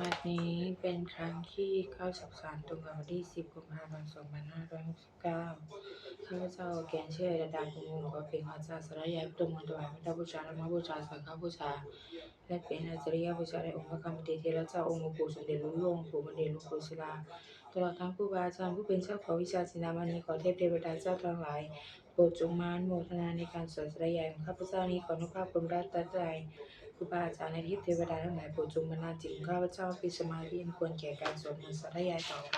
บัดนี้เป็นครั้งที่93ตรงกับวันที่ 10 กุมภาพันธ์ 2569ข้าพเจ้าแกนเชื่อระดาภูมิขอเพียงพระเจ้าสรยายพระมนต์ถวายพระบูชาธรรมบูชาสังฆบูชา และเป็นอาจริยบูชาในองค์พระกรรมติเทระเจ้าองค์ปู่สมเด็จหลวงพ่อปู่มณีหลวงปู่ศิลาตลอดทั้งผู้บาอาจารย์ผู้เป็นเจ้าของวิชาศิลามณีขอเทพเทวดาเจ้าทั้งหลายโปรดจงมานโมทนาในการสวดสรยายของข้าพเจ้านี้ขออนุภาพคุณพระตรัสใจ ครูบาอาจารย์ในทิพเทวดาทั้งหลายโปรดจงบันดาจิตของข้าพเจ้าปิสมาธิอันควรแก่การสวดมนต์สาธยายต่อไป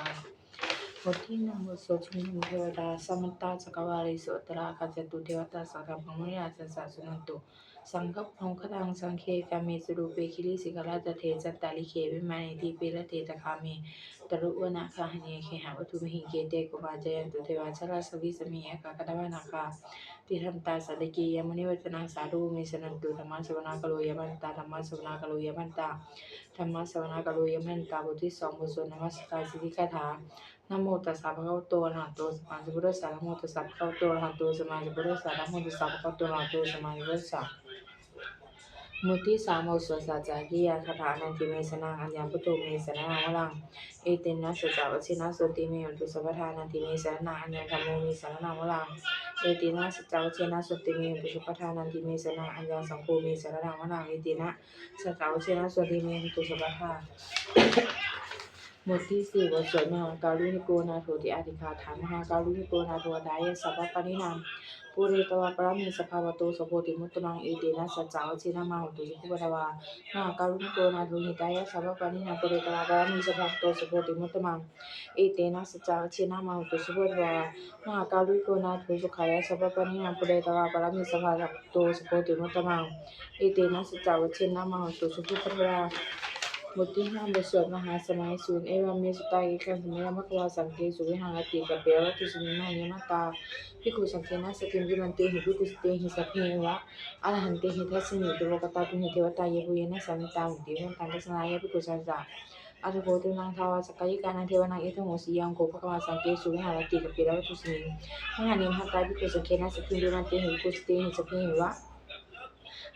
บทที่หนึ่งบทสวดชุมนุมเทวดาสมันตาสกวาริสุตราคาจตุเทวตาสังฆพังมุนิอาจารย์สาสุนันตุ สังฆพงคตังสังเคกาเมสุรูเปคิริสิกราตเทจัตตาลิเควิมานิทีเปรเตตคาเมตรุวนาคาหเนเคหะวัตุมหิเกเตกุบาจยันตุเทวาชราสวิสมียกากตวานาคาติทันตาสัตกียมุนิวัจนังสาธุเมสนันตุธรรมสวนากโลยมันตาธรรมสวนากโลยมันตาธรรมสวนากโลยมันตาบทที่สองบทสวดนมัสการสิทธิคาถานโมตัสสะภะคะวะโตอะระหะโตสัมมาสัมพุทธัสสะนโมตัสสะภะคะวะโตอะระหะโตสัมมาสัมพุทธัสสะนโมตัสสะภะคะวะโตอะระหะโตสัมมาสัมพุทธัสสะ มุติสามโมสวสัจจากิยาคาถานันติเมสนังอัญญาพุทโธเมสนังวลัง เอเตนะสัจจวัชินะสุติเมหันตุสัพทานันติเมสนังอัญญาธรรมโมเมสนังวลัง เอตินะสัจจวัชนะสุติเมตุสุปทานันติเมสนาอัญญาสังโฆเมสระดังวนาเอตินะสัจจวัชนะสุติเมตุสุปทาหมดที่สี่บทสวดมหาการุณิโกนาโทติอาติคาถามหาการุณิโกนาโทดายสัพพปรินาม ปุเรตวะปรามิสภาวโตสโพติมุตตมังเอเตนะสัจจวัชนะมาหุตุสุภวะวามหาการุณโกนาโทหิตายะสัพพปรินามปุเรตวะปรามิสภาวโตสโพติมุตตมังเอเตนะสัจจวัชนะมาหุตุสุภวะวามหาการุณโกนาถสุขายะสัพปนิหังปุเรตวาปรามิสภาสัพโตสุโพติมุตตมังเอเตนะสัจจวัชนะมาหันตุสุภุปรา บทที่ห้าบทสวดมหาสมัยศูนย์เอวามิสุตายกันสมัยมัควาสังเกสุวิหังติกะเปรติสุนิมานิมาตาภิกขุสังเกนะสกิมวิมันเตหิภิกขุสเตหิสัพเพวะอรหันเตหิทัสสนิตุโลกตาตุหิเทวตาเยะปุเยนะสัมตาหุติวันตันทัสนายะภิกขุสัจจะอารุโกตุนังทาวาสกายิกานังเทวนังเอตโหสียังโกภควาสังเกสุวิหารติกะปิระวัตุสมิมหานิมหัตตาภิกขุสังเคนะสกิมวิมันเตหิภิกขุสเตหิสัพเพวะ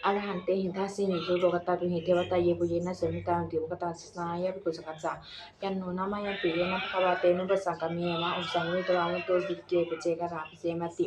อรหันเตหินทัสสินิสุโลกตาตุหิเทวตาเยปุเยนะเสมิตาติวกตาสนายะปิกุสกัจจะยันโนนามายันปิเยนะภควะเตนุปัสังกเมยมะอุสังวิตรามุตโตสิเกปเจกะราปเจมติ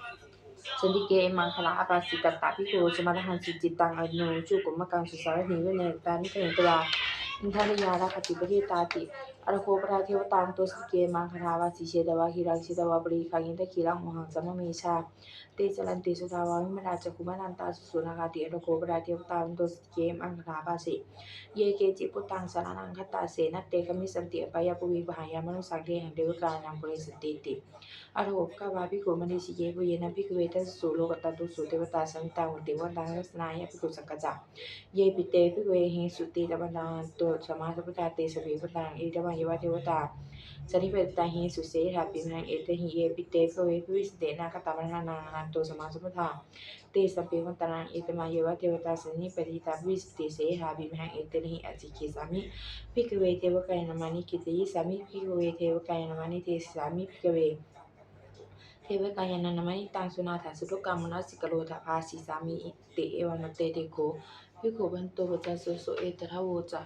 สารยะปสาริตามะหังสมิเชวะเอวะเมวะสทาวาเสสุเทวสุอัตตลหิตาพุตโตปะละโตปะตุมหังคตาอภิวันตังวิอาเกมังทาสิกตตาวันตุสเกมังคาภาสิมหาสมาโยกวนาสมิเทวกายสมาคตาคาตัมหาอิมังสิมีอันตยตายวะอปราชิสังกติอรุโกปดาเทวตาวันตุสันติเกมังคลาอปาสิตตาภิกขุสมรหันสิจิตตังอนุจุกุมกังสุสารหิเวเนตานิเทนตวาอินทริยาราคติปริตาติอรโคปราเทวตังตุสเกมังคลาวาสิเชตวาหิรังสิตวาปริคังอินทคีรังมหังสัมมเมชาเตจันติสุทาวามิมราจักุมานันตาสุสุนาคาติอรโคปราเทวตังตุสเกมังคลาภาสิเยเกจิปุตังสารนังคตาเสนเตกมิสันติอปายาปุวิบหายามนุสังเทหังเดวกานังโกลกตตุสุเทวตาสันตังอุติวันตังรัสนายะภิกขุสังกัจจะเยปิเตภิกขุเติ अरहोबका मनीषी ये वो ये भी सोलो तो सोते बता संता होते वो ना तो ये पिते भी हैं, सुते तब ना तो समाज बताते सभी बता, ये तब ये बात। सरी बता सुसे हैप्पी में ही, ये भी सुते ना ना तो समाज बता। ते सभी बता ना ये तब बात, सनी भी सुते से हैप्पी में नहीं अच्छी की सामी। भी थे वो कहना मानी किते सामी भी थे वो कहना मानी थे सामी भी วกายานันมณิตังสุนาถาสุทุกรรมนาสิกโลทาภาสิสามิติเอวัมเตเตโกภิกขุบันโตปจัสสุสุเอตทะโวจะ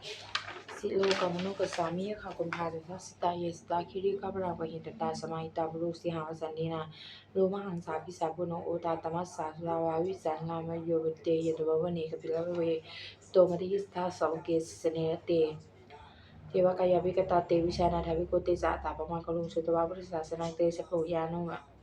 สิโลกามนุกสามิยะขะกุมภาจัสสิตาเยสตาคิริกะปราวะหิตตาสมาหิตาบรุสิหาวสันนินาโลมหังสาภิสาปุโนโอตาตมัสสาสลาวาวิสันนามโยเวเตยตวะวเนกปิลเวโตมติหิสทาสาวเกสเนเตเทวกายาภิกตาเตวิชานาทาวิโกเตสะตาปมังกลุงสุตวะพุทธศาสนังเตสโพยานุยา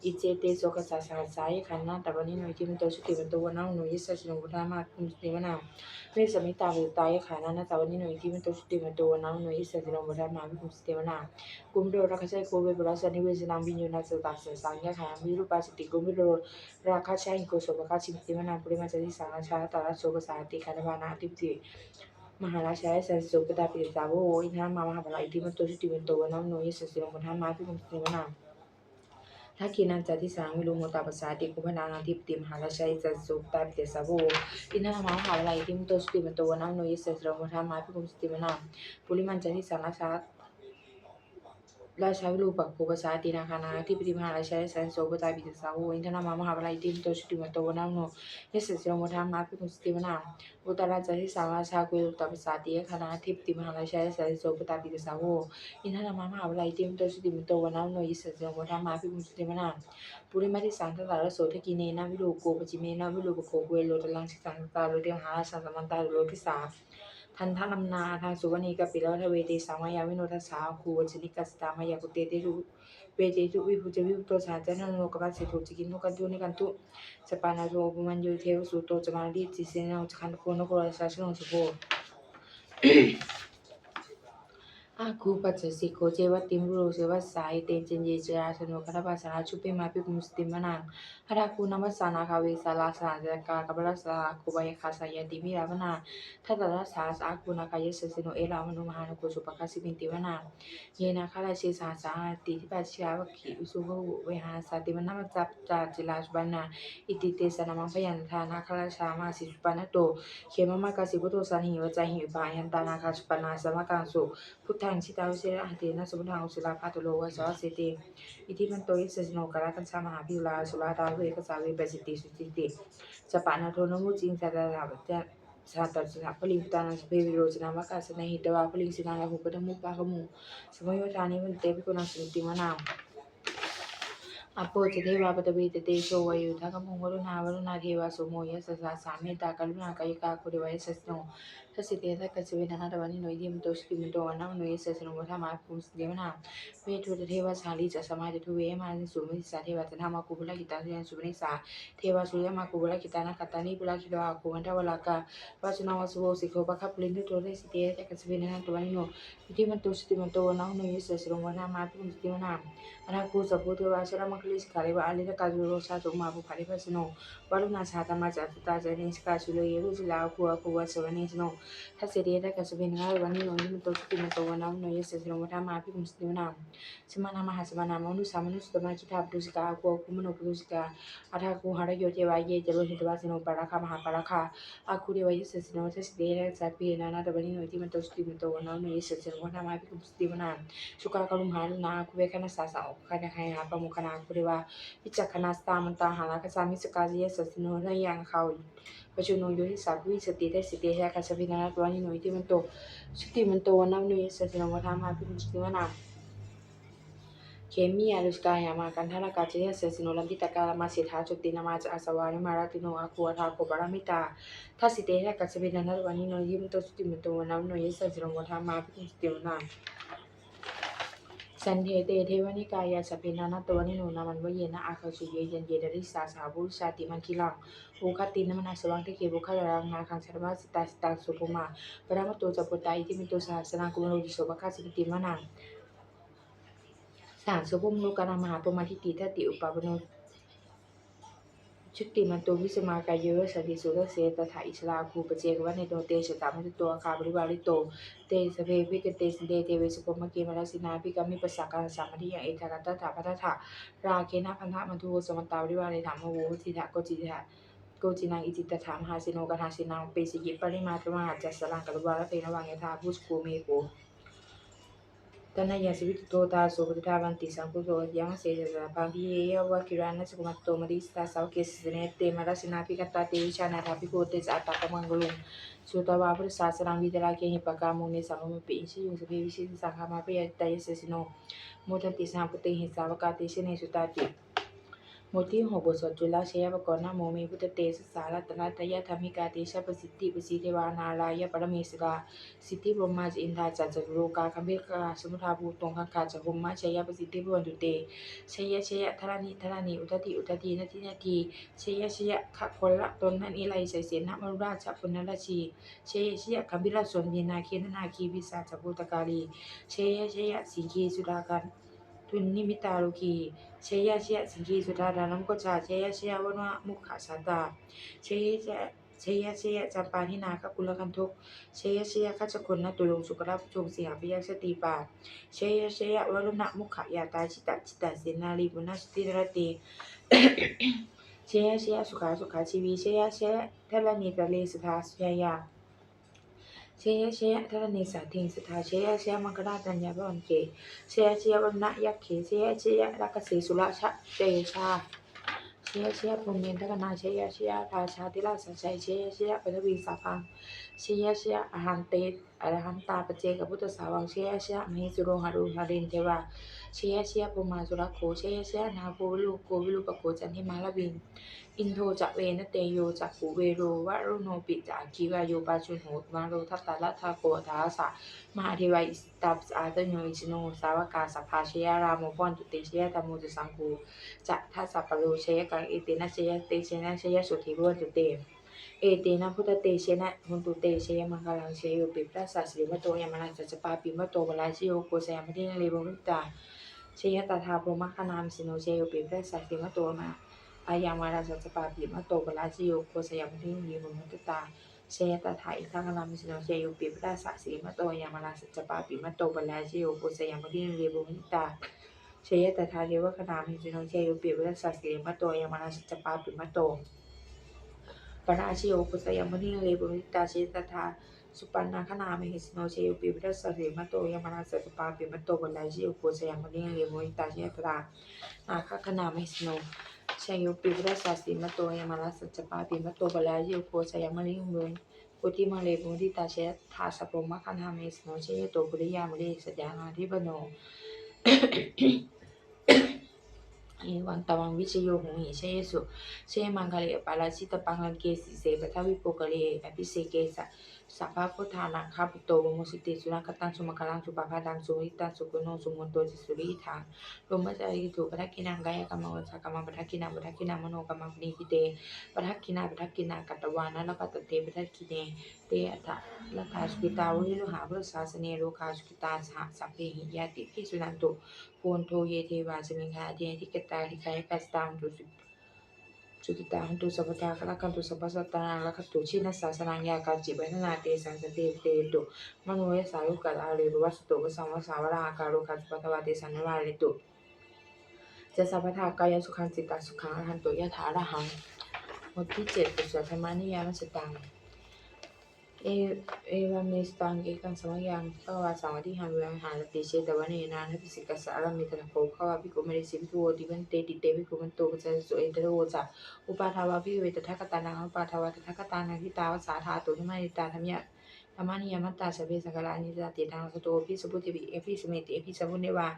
ามุตตัสสะภาอภิเยยวะกิรวานจักมันตโสาสาสะกายาภิกันตเตานาถาภิโวเยวหังกิติยิสามิขิราหิอนุปุปโสสตัสสายขันโตชุติมันโตนาวโนยิสัสสิโนโมทามาภิมุสติมนามชาสาหันสาหิมะตายขานะตะวันนี้หน่อยที่มันโตสติมันโตนะหน่วยสัสสิโนดาบุติมนาอิเจเตาสาสายขานะตะวันนี้หน่อยที่มันโตสติมันโตนะหน่วยสัสสิโนดามาพิมุสติมนาเวสมิตาวิตายขานะตะวันนี้หน่อยที่มันโตสติมันโตนะหน่วยสัสสิโนดามาพิมุสติมนากุมโดรักษาโคเวบรัสนิเวสนามวิญญาณสตัสสังยะขามิรูปาสติกุมโดราคาชัยโกโสภคาชิมติมนาปุริมาจติสังชาตาโสกสาติคานานาติปติมหาราชาสันสุปตาปิสาวโอินทามามหาบาลอิติมันโตชุติมันโตวันน้ำโนยสัสสิลงพันธามาพิมุสติมนา ทักขินันจติสังวิลุงโมตาปัสสาติกุพนานันทิปติมหาราชาสันสุปตาปิสาวอินทามามหาบาลอิติมันโตสติมโตวันน้ำโนยสัสสิลงพันธามาพิมุสติมนาปุริมันจติสังราชาราชาวิรูปักโภปสาตินาคานาที่ปฏิมหาราชาสันโสปตาปิตสาวอินทนามามหาบาลอิติมโตชุติมันนน้ำโนยสัสสิลงพันธามาพิมุสติมนาตราจที่สา Lashawilu Bakpo Basa Tina Kana Ti Piti Maha Lashare San So Bata Bita Sawo Intana Mama Habalai Ti Bito Shitu Mato Wana No Nisi Siro Mota Ma Pi Kun Siti Wana Bota La Jahi Sawa Sa Kwe Luta Basa Tia Kana Ti Piti Maha Lashare San So Bata Bita Sawo Intana Mama Habalai Ti Bito Shitu Mato Wana No Yisi Siro Mota Ma Pi Kun Siti Wana Puri Mati Santa Tara So Taki Ne Na Vilu Ko Bachi Me Na Vilu Bako Kwe Lota Lang Sita Tara Lota Maha Santa Manta Lota Sa ทันทลัมนาทางสุวรรณีกปิลวัฒเวติสามายาวิโนทัสสาคูวชนิกัสตามายากุเตติรุเวเตตุวิภูจวิปุโตสาจนะโนกปัสสิทุจิกินุกันตุนิกันตุสปานาโรปุมันโยเทวสุโตจมาลีจิเซนาจคันโคนโคราชาชนงสุโภ อาคูปัจจสิโกเจวติมรุโสวัสสายเตจินเยจราชโนคัตปัสสาชุเปมาปิมุสติมนังหราคูนัมสานาคาเวสาลาสาเจกากัปรัสสาคุบายคาสายติมิรามนาทัตตะสาสอาคูนาคายสสิโนเอรามนุมหานุโกสุปคาสิปินติวนาเยนาคาราชิสาสาติทิปัสชาวคิอุสุโหเวหาสติมนามัจับจาจิลาสบานาอิติเตสนามังพยันทานาคาราชามาสิสุปานโตเขมมากาสิพุทโธสันหิวใจหิวบายันตานาคาสุปนาสมะกังสุพุทธงชิตาวิเศษอันเตนะสมุทังอุสลาภาตุโลวะสวัสสิติอิทิมันโตยิสสโนกราคั ญชามหาพิวลาสุลาตาเวกสาเวปสิติสุจิติสปานาโทนมุจิงสัตตาบัจจะสาตัสสะพลิงตานัสเปวิโรจ anakuzavuto vasharamakaleisikari vaalirakazurosazomavuparipasino valunasatamasafutazenesikasuloyeruzilakuakuvasavanezino taserietakasuvenigaruvaninoimitosutimatovanamunoyesesiromatamapikumsitivnam simanamaha simanamanusamanusutamakitabdusikakuakumunopudusika atakuharayotevayejelohidvasino parakamaha paraka akurevayesesino tasidieraksapienanatavaninovimitosutivnitovanamunoyesesiromatamapikumsitivnam sukakalumhanunakuvekanasasaov คณะไหาประมุขนาคุริวาวิจักขณาสตามันตาหาราคสามิสกาเยสัสโนนยังเขาประชุโนโยุทธิสาวิสติได้สติแหกัสพินาตัวนิโนยที่มันโตสติมันโตนับนุยสัสโนวัฏามาพิมุสติวนาเคมีอาลุสกายามากันทารากาเจเสสิโนลัมพิตกาลมาสิทธาจุตินามาจอาสวานิมาราติโนอาคัวทาโคบารามิตาทัสิเตหะกัสเวนันทวานิโนยิมโตสุติมโตนัมโนยเสสิโมวัฏามาพิมุติวนา สันเทเตเทวนิกายาสเพนานาตัวนิโนนามันวเยนะอาคาสุเยยันเยดริสาสาบุชาติมันคิลังโอคตินมนาสวังที่เกบุคารังนาคังสารวัสตาสตาสุภมาปรามตัวจัปตาอิติมิตัวสหัสนากุมโลกิโสบคาสิติมานังสามสุภมโลกานามหาปมาทิติทติอุปปโน ชุติมันตัววิสมากายโยสันติสุรเสตถาอิสลาคูปเจกวันในโตเตชะตามตุตัวคาบริวาริโต เตสเพวิกเตสเดเทเวสุปมเกมรสินาภิกามิปัสสาการสามัทิยังเอทากัตตถาพัทธะราเคนะพันธะมันทุสมตาวิวาริธรรมโวทิทะโกจิทะโกจินังอิจิตถามหาสิโนกทาสินังเปสิกิปริมาตรมหาจัสสลังกัลวาลเตนวังยธาพุสโกเมโก တဏယစဝိတောတာဆိုပဒတာဗန္တိသံကုသောယံစေဇာပါပိယေဝကိရဏစကမတောမရိစတာသောကေစနေတေမရစနာပိကတတေချာနာတာပိကိုတေဇာတာကမံ โมที่หกบทสวดจุลาเชยประกรณ์นาโมมีพุทธเตสสารัตนตยธรรมิกาเตชะปสิทธิปสิทธิวานาลายปรเมสราสิทธิบรมมาจอินทาจัจจุรูกาคัมภิกาสมุทาภูตรงคังกาจักมมาเชยประสิทธิบรมตุเตเชยเชยธรณีธรณีอุทติอุทตินาทินาทีเชยเชยขคนละตนนันอิไลใสเสนมรุราชปุณราชีเชยชยคัมภิลาสวนยินาคีนาคีวิสาจักรุตการีชยเชยสิงคีสุรากัน ทุนนิมิตาโลกีเชยะเชยะสิงคีสุดาดานัมกจาเชยะเชยะวนวะมุขสาตาเชยะเชยะเชยะเชยจำปาทินาคกุลกันทุกเชยะเชยะขัจคนนตุลงสุกราจงสีหาพยักสติปาเชยะเชยะวรุณะมุขยาตาจิตตจิตตเสนาลีบุญสติรติเชยะเชยะสุขาสุขาชีวีเชยะเชยะทะลนีตะเลสทาสยายา เชยเชยทรณีสาทิงสทาเชยเชยมังคลาตัญญาบวันเกเชยเชยวันนะยักเขเชยเชยรักษีสุราชะเชยชาเชยเชยปุญญทกนาเชยเชยราชาธิราชสัจเชยเชยปัทวีสาพังเชยเชยอหันเตอรหันตาปเจกพุทธสาวังเชยเชยมหิสุโรหารุหารินเทวา ชยเชยปุมาสุรโคเชยเชยนาโกวิลุโกวิลุปโกจันทิมาลวิน อินโทจะเวนเตโยจักขุเวโรวะรุโนปิจาคีวาโยปาชุนโหตมาโรทัตตาลทาโกทาสะมหาเทวาอิสตับอาตโยอิชโนสาวกาสภาเชยรามปอนตุเตเชยตโมตุสังคูจะทัสสะปะโลเชยกังเอเตนะเชยเตเชนะเชยสุธิรวนตุเตเอเตนะพุทธเตเชนะหุนตุเตเชยมังคลังเชยโยปิพระสัสสิมโตยามนัสสะจปาปิมโตวลาชิโยโกสยามทินเลโบวิตา ชยตถาพรหมคณามสิโนเชยโยปิพระสัสสิมโตมาอายามาราสัจปาปิมาโตปราชิโยโคสยามทิมีมุมุตตาเชยตถาอิทังลามิสโนเชยโยปิปราสะสีมาโตยามาราสัจปาปิมาโตปราชิโยโคสยามทิมีมุมุตตาเชยตถาเทวคณามิสโนเชยโยปิปราสะสีมาโตยามาราสัจปาปิมาโตปราชิโยโคสยามทิมีมุมุตตาเชยตถา สุปันนาคนามิสโนเชยโยปิปราสะสีมาโตยามาราสัจปาปิมาโตปราชิโยโคสยามทิมีมุมุตตาเชยตถานาคคณามิสโนเชัยโยปิวรสัสสิมโตยมาลาสัจปาปิมโตบลาโยโคสยามลิงเวนปุติมาเลปุติตาเชยทาสพรมคันหาเมสโนเชยโตปุริยามเลสัจจานาธิปโนเอวันตวังวิชโยหงหิเชยสุเชยมังคเลปาราชิตปังลังเกสิเสปทวิโปกเลอภิเสเกสะ สัพพะพุทธานังคาปุโตวมุสิติสุนักตังสุมคลังสุปภาดังสุริตังสุกุโนสุมนโตจิสุริทังลมจาริตุปทักกินังกายกรรมวัชกรรมปทักกินังปทักกินังมโนกรรมปณิพิเตปทักกินาปทักกินากัตตวานะละกัตเตปทักกิเนเตอัตตะละทาสุกิตาวริโลหาพุทธศาสเนโลคาสุกิตาสหสัพเพหิยติภิสุนันตุโพนโทเยเทวาสมิงคาเททิกตาทิกายกัสตามตุสุ สุกิตาหันตุสัพพทากะละกันตุสัพพสัตตานังละคัตตุชินัสสาสนังยากาจิบันนาเตสังสติเตตุมโนยสารุกัลอาเรรุวัสตุกสังวสาวราอาการุคัสปัทวาเตสันนวาเรตุจะสัพพทากายสุขังจิตตสุขังอรหันตุยะถาระหังหมดที่เจ็ดปุจจธรรมานิยามสตัง เอเอวามิสตังเอกังสมัยยังพระวาสังวทิหันเวหารติเชตวันเนนานทพิสิกัสสะอารามิตระโภขวาภิกขุเมริสิภิกขุโวติวันเตติเตภิกขุมันโตปัจจยสุเอเตโรจะอุปาทาวาภิกขุเวตถาคตานังอุปาทาวาตถาคตานังทิตาวสาธาตุธรรมานิตาธรรมยะธรรมานิยมัตตาสพเพสังฆลานิตาติตังสโตภิสุพุทธิภิเอภิสเมติเอภิสัพพุเนวา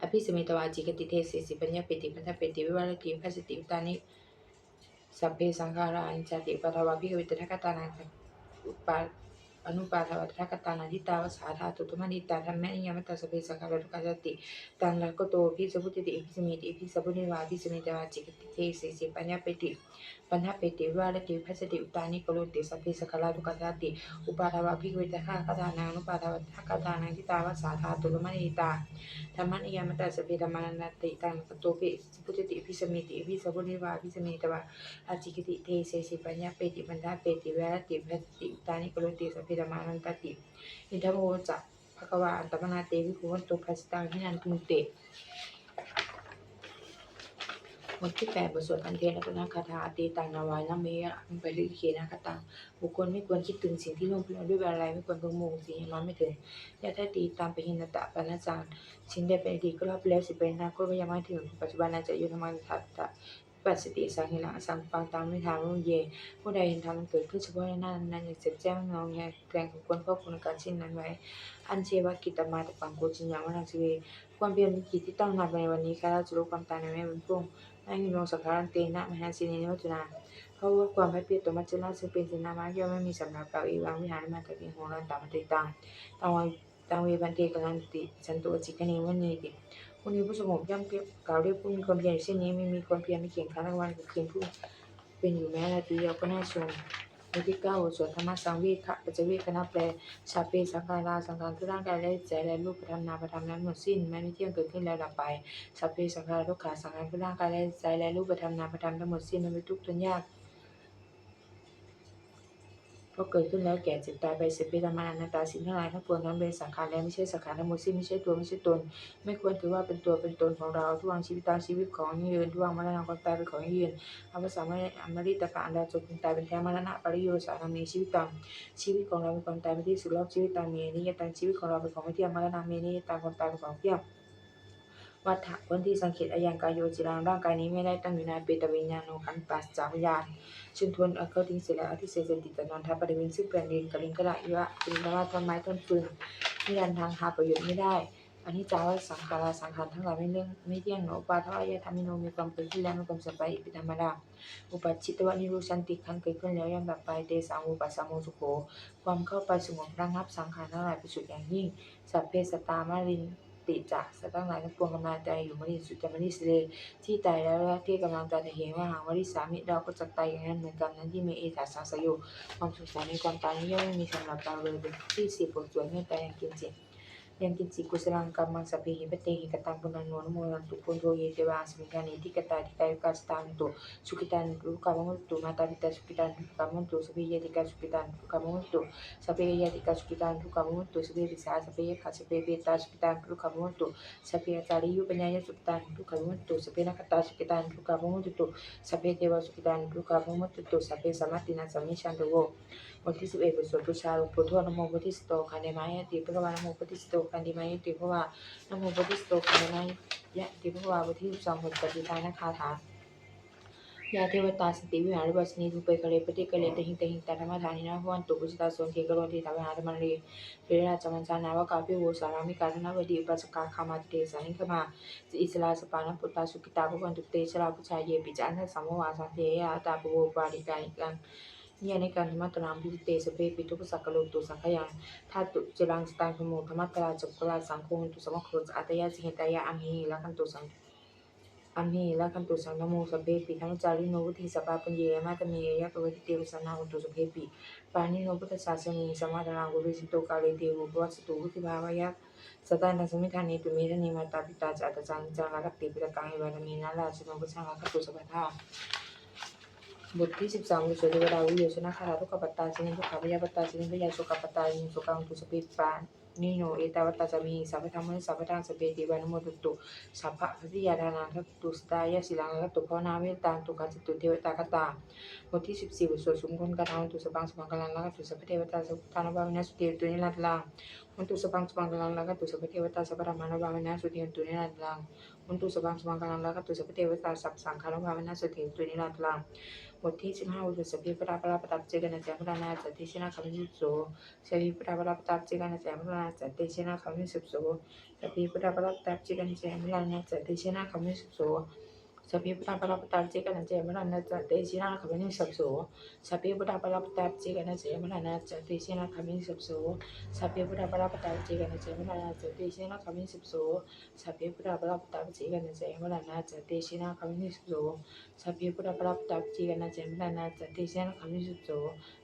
อภิสมิตวาจิกติเทสิสิปัญญาปิติปัญญาปิติวิวารติภัสสติอุตานิสัพเพสังขารานิจติปัทวาภิกวิตทัคตานัง อุปาอนุปาทวัตทัคตานังทิตาวสาธาบรรดาเพสังขาราทุกขจติตังลักโตภิสพุทธิติภิสติภิสพุนิวาภิสมิตวาจิกติเทสิสิปัญญาปิติปัญญาติวิวารติภัสสติอุตานิกโลติสัพเพสังขาราทุกขจติ อุปาทวาภิกขวิตทัคตานังนุปาทวัตทัคตานังทิตาวสาธาตุตุมนิตาธรรมนิยามตัสสะเพธรรมานัตติตังปโตปิพุทธิพิสมิติพิสมุนิวาพิสมิตวะอาจิกิติเทเสสิปัญญาเปติปัญญาเปติเวรติภัตติอุตานิกโลติสัพเพธรรมานันตติอินทโมจะภควาอันตมนาเตวิคุวันตุภัสตังหินันตุเต บทที่แปดบทสวดพันเทรัตนคาถาตีตังนาวายนะเมยะไปลิเกนะคาตังบุคคลไม่ควรคิดถึงสิ่งที่ล่วงพ้นด้วยอะไรไม่ควรเพิ่งมุ่งสิ่งที่น้อยไม่ถึงและถ้าตีตามไปหินตะปานาจารสิ่งใดเป็นอดีตก็รับไปแล้วสิเป็นนาคตก็ยังไม่ถึงปัจจุบันอาจจะอยู่ธรรมะทัตตะปัสสติสังหิละสังปังตามไม่ทางรุ่งเย ผู้ใดเห็นธรรมเกิดขึ้นเฉพาะในหน้านั้นอย่างเจ็บแจ้งงองแงแกรงของควรควบคุมการเช่นนั้นไว้ อันเชวากิตมาตปังโกจิญญาวนาสิเว ความเพียรมีกิจที่ต้องทำในวันนี้ข้าราชรู้ความตายในแม่บุญพุ่งนั่งยินลงสักการันเตนะมหาสินีนิวัจนาเพราะว่าความไม่เปียตัวมัจจุราชซึ่งเป็นสินามะย่อมไม่มีสำหรับเราอีวังวิหารมาแต่เพียงของเราตามมันติตังตังวันตังเวบันเตกันติสันตุจิกนิวันนี้ติผู้นี้ผู้สงบย่อมกล่าวเรียกผู้มีความเพียรเช่นนี้ไม่มีความเพียรไม่เกี่ยงข้าราวันกับเพียงผู้เป็นอยู่แม้นาทีเดียวก็น่าชม บทที่เก้าบทสวนธรรมสังวิค่ะปัจจเวคคณะแปลชาเปสังขาราสังขารคือร่างกายและใจและรูปธรรมนามธรรมนั้นหมดสิ้นแม้ไม่เที่ยงเกิดขึ้นแล้วดับไปชาเปสังขารทุกขาสังขารคือร่างกายและใจและรูปธรรมนามธรรมทั้งหมดสิ้นมันเป็นทุกข์ทนยาก เพราะเกิดขึ้นแล้วแก่เจ็บตายไปเสร็จเป็นธรรมานาตาสิ่งทั้งหลายทั้งปวงนั้นเป็นสังขารและไม่ใช่สังขารทั้งหมดสิ้นไม่ใช่ตัวไม่ใช่ตน ไม่ควรถือว่าเป็นตัวเป็นตนของเราทุกวันชีวิตตามชีวิตของยืนทุกวันมรณะความตายเป็นของยืนอวสานอมฤตการดาจนตายเป็นแท้มรณะปริโยสารมีชีวิตตังชีวิตของเราเป็นความตายเป็นที่สุดรอบชีวิตตังมีนิยตังชีวิตของเราเป็นของไม่เที่ยงมรณะมีนิยตังความตายเป็นของเที่ยง วัฏฏะวันที่สังเกตอายังกายโยจิรังร่างกายนี้ไม่ได้ตั้งอยู่ในเปตวิญญาณโนขันปัสจาวิญญาณชุนทวนเอาเข้าทิ้งเสร็จแล้วอธิเสสติตนนทัปริวินซึ่งเป็นดินกระลิงกระดาษยวะเป็นนว่าต้นไม้ต้นฟืนนิรันดร์ทางหาประโยชน์ไม่ได้อันนี้จาว่าสังขารสังขารทั้งหลายไม่เรื่องไม่เที่ยงหนอปาทวายะธรรมิโนมีความเกิดขึ้นแล้วมีความสบายอีกป็นธรรมดาอุปัชิตวนิรุชันติขันเกิดขึ้นแล้วย่อมดับไปเตสังอุปัสสโมสุโขความเข้าไปสงบระงับสังขารทั้งหลายไปสุดอย่างยิ่งสัพเพสตตามาริน ติจากสัตว์ทั้งหลายทั้งปวงกำลังใจอยู่มริสุจมริสเลที่ตายแล้วและที่กำลังใจจะเห็นว่าหางวริสามิเราก็จะตายอย่างนั้นเหมือนกันนั้นที่มีเอตาสังสยุความสุขสันต์ในความตายนี้ย่อมไม่มีสำหรับเราเลยเป็นที่สิบบทสวดเมตตาอย่างกินจิตยังกินจิกุสลังกรรมังสัพเพหิปเตหิกตังปุนันโนนโมนันตุปุนโทเยเตวาสมิกานิทิกตาทิกายุกาสตานตุสุขิตันรุกามมุตตุมาตาปิตาสุขิตันเพเยติกาสุขิตันรุกามมุตตุสัพเกินเพวิสาสัพเพยขาสัพเพเปตาสุขิตันรุกามมุตตุสัพเพจา ริยุปัญญายสุขิตันรุกามมุตตุสัพเพนักตาสุขิตันรุกามมุตตุสัพเพเท วันที่สิบเอ็ดบทสวดบูชาหลวงปู่ทวดนโมพุทธิสโตคันเดมายติพระวานโมพุทธิสโตคันเดมายติพระวานโมพุทธิสโตคันเดมายะติพระวาบทที่สิบสองบทปฏิทานะคาถายาเทวตาสติวิหารวัสนีรูเปกะเลปฏิกะเลตหิงตหิงตธรรมทานินะพวันตุปุจิตาสนเทกะโรติทาวิหารมันเรเรราจมัญจานาวกาพิโวสารามิการนวดีอุปัสกาคามาเตสานิขมาสิอิสลาสปานปุตตาสุกิตาภวันตุเตชราพุชายเยปิจานะสัมมวาสันเทยาตาปโวปาริกานิกัง ยาในการธรรมตรามพิเตสเปปิทุกสักกะโลตุสังขยังธาตุจรังสตังขโมธรรมตราจักรลาสังโฆตุสมครสอัตยาสิหิตายาอัมหิละคันตุสังอัมหิละคันตุสังนโมสเปปิธรรมจาริโนวุติสปาปัญเยมาตเมยะปวัติเตวสนาหุตุสเปปิปานิโนพุทธศาสนีสมาดารังกุริสิโตกาเลเตวุปวัสตุวุติภาวายะสตันตสมิทานิตุเมรณีมาตาปิตาจัตจังจังลาคติปิตกังอิวานามีนาลาสนงพุชังลาคตุสปัทธา บทที่สิบสามบทสวดเทวดาวิโยชนะคาถาทุกขปัตตาสินิทุกขพยาปัตตาสินิพยาสุขปัตตานิสุขังตุสปิปานนิโนเอตาวัตตาจามีสัพพธรรมะสัพพทังสเปติวานุโมตุตุสัพพะพัทิยาดานังทัตตุสตายาสิลังทัตตุภาวนาเวตาตุกัจจตุเทวตาคตาบทที่สิบสี่บทสวดสุมคนกระทำตุสปังสปังกลังลักตุสัพพเทวตาสัพพานวามินาสุเทตุนิรัตลังมันตุสปังสปังกลังลักตุสัพพเทวตาสัพพธรรมานวามินาสุเทตุนิรัตลังมันตุสปังสปังกลังลักตุสัพพเทวตาสัพสังฆานวามินาสุเทตุนิรัตลัง บทที่สิบห้าบทสพพิปราปราปตับเจกันนะเจพระนาจัตติชนะคำนิสุโสสพพิปราปราปตับเจกันนะเจพระนาจัตติชนะคำนิสุโสสพพิปราปราปตับเจกันนะเจพระนาจัตติชนะคำนิสุโส สพพิปราปราปตับเจกันนะเจพระนาจัตติชนะคำนิสุโสสพพิปราปราปตับเจกันนะเจพระนาจัตติชนะคำนิสุโสสพพิปราปราปตับเจกันะเจพระนาจัตติชนะคำนิสุโสสพพิปรปราปตับเจกันนะเจพรนาจัตติชนะคำนิสุโสสัพเพพุทธปรับตับจีกันนะเจมนานาจัตตินาคำมิสุโสสัพเพพุทธปรับตับจีกันนะเจมนานาจัตตินาคำมิสุโสด้วยอำนาจแห่งบุญกุศลที่ข้าพเจ้าได้ส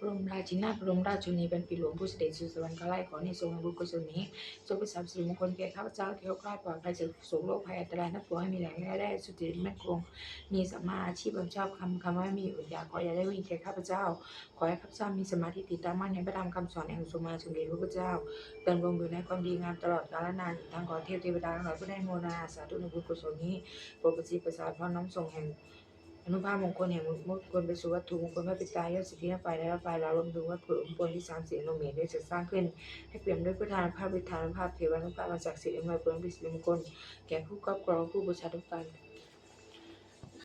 พระบรมราชินาถบรมราชชนีเป็นปีหลวงผู้เสด็จสู่สวรรคาลัยขอในทรงบุญกุศลนี้จงเป็นสามสิริมงคลแก่ข้าพเจ้าเที่เขาคลาดปลอดภัยจากโศกโรคภัยอันตรายนับตัวให้มีแหล่งรายได้สุจริตมั่นคงมีสัมมาอาชีพบำชอบคำคำว่ามีอุดยาขออย่าได้วิ่งแก่ข้าพเจ้า ขอให้ข้าพเจ้ามีสมาธิติดตามมั่นในพระธรรมคำสอนแห่งสมมาสมเด็จพระพุทธเจ้าเดินลงอยู่ในความดีงามตลอดกาลนานทั้งขอเทพเทวดาทั้งหลายผู้ได้โมนาสาธุในบุญกุศลนี้โปรดประสิทธิ์ประสาทพรน้ำส่งแห่ง อนุภาพมงคลแห่งมงคลเป็นสุวัตถุมงคลพระปิตายอดสิทธินฝ่ายและไฟลารวมถึงวัตถุมงคลที่สามสี่โนเมตได้จัดสร้างขึ้น ให้เปลี่ยนด้วยพุทธานุภาพวิธานุภาพเทวานุภาพมาจากสิริมงคลเป็นสิริมงคลแก่ผู้ครอบครองผู้บูชาทุกท่าน